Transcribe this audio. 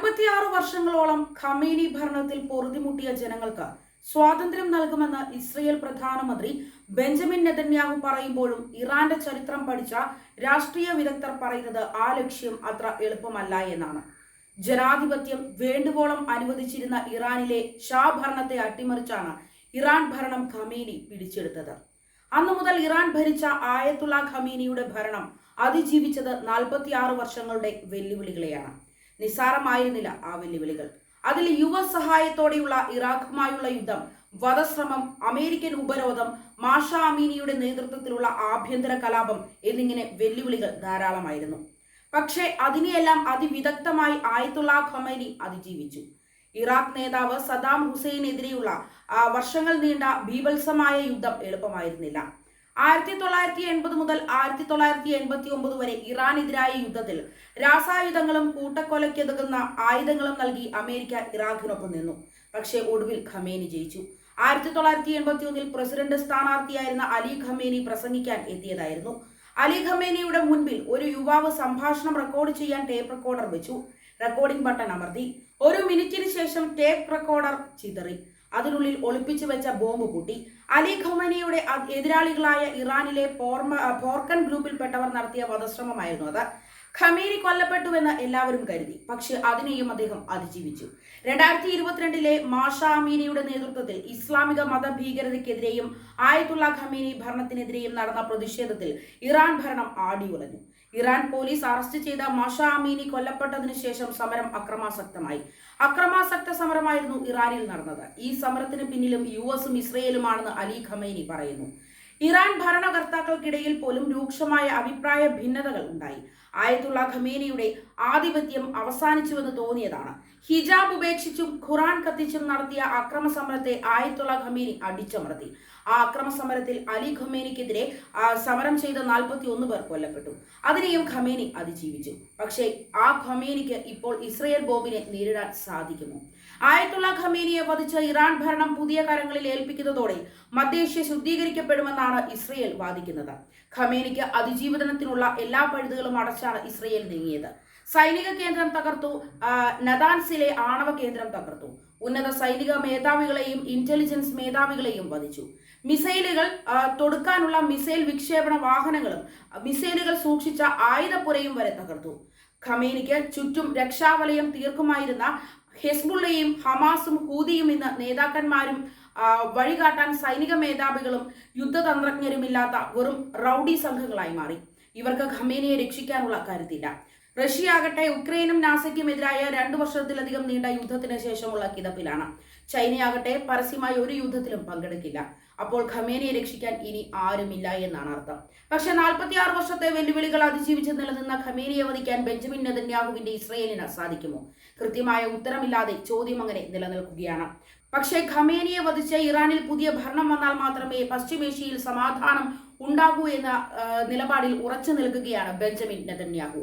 നാൽപ്പത്തിയാറ് വർഷങ്ങളോളം ഖമേനി ഭരണത്തിൽ പൊറുതിമുട്ടിയ ജനങ്ങൾക്ക് സ്വാതന്ത്ര്യം നൽകുമെന്ന് ഇസ്രയേൽ പ്രധാനമന്ത്രി ബെഞ്ചമിൻ നെതന്യാഹു പറയുമ്പോഴും ഇറാന്റെ ചരിത്രം പഠിച്ച രാഷ്ട്രീയ വിദഗ്ധർ പറയുന്നത് ആ ലക്ഷ്യം അത്ര എളുപ്പമല്ല എന്നാണ്. ജനാധിപത്യം വേണ്ടുവോളം അനുവദിച്ചിരുന്ന ഇറാനിലെ ഷാ ഭരണത്തെ അട്ടിമറിച്ചാണ് ഇറാൻ ഭരണം ഖമീനി പിടിച്ചെടുത്തത്. അന്നു മുതൽ ഇറാൻ ഭരിച്ച ആയത്തുള്ള ഖമീനിയുടെ ഭരണം അതിജീവിച്ചത് നാൽപ്പത്തിയാറ് വർഷങ്ങളുടെ വെല്ലുവിളികളെയാണ്. നിസ്സാരമായിരുന്നില്ല ആ വെല്ലുവിളികൾ. അതിൽ യു എസ് സഹായത്തോടെയുള്ള ഇറാഖുമായുള്ള യുദ്ധം വധശ്രമം അമേരിക്കൻ ഉപരോധം മാഷ അമീനിയുടെ നേതൃത്വത്തിലുള്ള ആഭ്യന്തര കലാപം എന്നിങ്ങനെ വെല്ലുവിളികൾ ധാരാളമായിരുന്നു. പക്ഷേ അതിനെയെല്ലാം അതിവിദഗ്ധമായി ആയത്തുള്ള ഖമൈനി അതിജീവിച്ചു. ഇറാഖ് നേതാവ് സദാം ഹുസൈനെതിരെയുള്ള ആ, വർഷങ്ങൾ നീണ്ട ബീഭത്സമായ യുദ്ധം എളുപ്പമായിരുന്നില്ല. ആയിരത്തി തൊള്ളായിരത്തി എൺപത് മുതൽ ആയിരത്തി തൊള്ളായിരത്തി എൺപത്തി ഒമ്പത് വരെ ഇറാനെതിരായ യുദ്ധത്തിൽ രാസായുധങ്ങളും കൂട്ടക്കൊലയ്ക്കെതുകുന്ന ആയുധങ്ങളും നൽകി അമേരിക്ക ഇറാഖിനൊപ്പം നിന്നു. പക്ഷേ ഒടുവിൽ ഖമേനി ജയിച്ചു. ആയിരത്തി തൊള്ളായിരത്തി എൺപത്തി ഒന്നിൽ പ്രസിഡന്റ് സ്ഥാനാർത്ഥിയായിരുന്ന അലി ഖമേനി പ്രസംഗിക്കാൻ എത്തിയതായിരുന്നു. അലി ഖമേനിയുടെ മുൻപിൽ ഒരു യുവാവ് സംഭാഷണം റെക്കോർഡ് ചെയ്യാൻ ടേപ്പ് റെക്കോർഡർ വെച്ചു. റെക്കോർഡിംഗ് ബട്ടൺ അമർത്തി. ഒരു മിനിറ്റിന് ശേഷം ടേപ്പ് റെക്കോർഡർ ചിതറി. അതിനുള്ളിൽ ഒളിപ്പിച്ചു വെച്ച ബോംബ് പൊട്ടി അലി ഖമനിയുടെ എതിരാളികളായ ഇറാനിലെ പോർമ പോർക്കൻ ഗ്രൂപ്പിൽപ്പെട്ടവർ നടത്തിയ വധശ്രമമായിരുന്നു അത്. ഖമേനി കൊല്ലപ്പെട്ടുവെന്ന് എല്ലാവരും കരുതി. പക്ഷെ അതിനെയും അദ്ദേഹം അതിജീവിച്ചു. രണ്ടായിരത്തി ഇരുപത്തിരണ്ടിലെ മാഷ അമീനിയുടെ നേതൃത്വത്തിൽ ഇസ്ലാമിക മത ഭീകരതയ്ക്കെതിരെയും ആയത്തുള്ള ഖമേനി ഭരണത്തിനെതിരെയും നടന്ന പ്രതിഷേധത്തിൽ ഇറാൻ ഭരണം ആടിയുറഞ്ഞു ഇറാൻ പോലീസ് അറസ്റ്റ് ചെയ്ത മാഷ അമീനി കൊല്ലപ്പെട്ടതിനു ശേഷം സമരം അക്രമാസക്തമായി. അക്രമാസക്ത സമരമായിരുന്നു ഇറാനിൽ നടന്നത്. ഈ സമരത്തിന് പിന്നിലും യു എസും ഇസ്രയേലുമാണെന്ന് അലി ഖമൈനി പറയുന്നു. ഇറാൻ ഭരണകർത്താക്കൾക്കിടയിൽ പോലും രൂക്ഷമായ അഭിപ്രായ ഭിന്നതകൾ ഉണ്ടായി. ആയത്തുള്ള ഖമേനിയുടെ ആധിപത്യം അവസാനിച്ചുവെന്ന് തോന്നിയതാണ്. ഹിജാബ് ഉപേക്ഷിച്ചും ഖുറാൻ കത്തിച്ചും നടത്തിയ അക്രമ സമരത്തെ ആയത്തുള്ള ഖമേനി അടിച്ചമർത്തി. ആ അക്രമ സമരത്തിൽ അലി ഖമേനിക്കെതിരെ സമരം ചെയ്ത നാൽപ്പത്തി ഒന്ന് പേർ കൊല്ലപ്പെട്ടു. അതിനെയും ഖമേനി അതിജീവിച്ചു. പക്ഷേ ആ ഖമേനിക്ക് ഇപ്പോൾ ഇസ്രയേൽ ബോബിനെ നേരിടാൻ സാധിക്കുമോ? ആയത്തുള്ള ഖമേനിയെ വധിച്ച ഇറാൻ ഭരണം പുതിയ കരങ്ങളിൽ ഏൽപ്പിക്കുന്നതോടെ മധ്യേഷ്യ ശുദ്ധീകരിക്കപ്പെടുമെന്നാണ് ഇസ്രയേൽ വാദിക്കുന്നത്. ഖമേനിക്ക് അതിജീവനത്തിനുള്ള എല്ലാ പഴുതുകളും അടച്ചാണ് ഇസ്രയേൽ നീങ്ങിയത്. സൈനിക കേന്ദ്രം തകർത്തു നദാൻസിലെ ആണവ കേന്ദ്രം തകർത്തു. ഉന്നത സൈനിക മേധാവികളെയും ഇന്റലിജൻസ് മേധാവികളെയും വധിച്ചു. മിസൈലുകൾ തൊടുക്കാനുള്ള മിസൈൽ വിക്ഷേപണ വാഹനങ്ങളും മിസൈലുകൾ സൂക്ഷിച്ച ആയുധപ്പുരയും വരെ തകർത്തു. ഖമേനിക്ക് ചുറ്റും രക്ഷാവലയം തീർക്കുമായിരുന്ന ഹെസ്ബുള്ളയും ഹമാസും ഹൂതിയും ഇന്ന് നേതാക്കന്മാരും വഴികാട്ടാൻ സൈനിക മേധാവികളും യുദ്ധതന്ത്രജ്ഞരുമില്ലാത്ത വെറും റൌഡി സംഘങ്ങളായി മാറി. ഇവർക്ക് ഖമേനയെ രക്ഷിക്കാനുള്ള കരുത്തില്ല റഷ്യ ആകട്ടെ ഉക്രൈനും നാസയ്ക്കുമെതിരായ രണ്ടു വർഷത്തിലധികം നീണ്ട യുദ്ധത്തിന് ശേഷമുള്ള കിതപ്പിലാണ്. ചൈനയാകട്ടെ പരസ്യമായി ഒരു യുദ്ധത്തിലും പങ്കെടുക്കില്ല. അപ്പോൾ ഖമേനയെ രക്ഷിക്കാൻ ഇനി ആരുമില്ല എന്നാണ് അർത്ഥം. പക്ഷെ നാൽപ്പത്തിയാറ് വർഷത്തെ വെല്ലുവിളികൾ അതിജീവിച്ച് നിലനിന്ന ഖമേനിയെ വധിക്കാൻ ബെഞ്ചമിൻ നെതന്യാഹുവിന്റെ ഇസ്രയേലിന് സാധിക്കുമോ? കൃത്യമായ ഉത്തരമില്ലാതെ ചോദ്യം അങ്ങനെ നിലനിൽക്കുകയാണ്. പക്ഷേ ഖമേനിയെ വധിച്ച് ഇറാനിൽ പുതിയ ഭരണം വന്നാൽ മാത്രമേ പശ്ചിമേഷ്യയിൽ സമാധാനം ഉണ്ടാകൂ എന്ന നിലപാടിൽ ഉറച്ചു നിൽക്കുകയാണ് ബെഞ്ചമിൻ നെതന്യാഹു.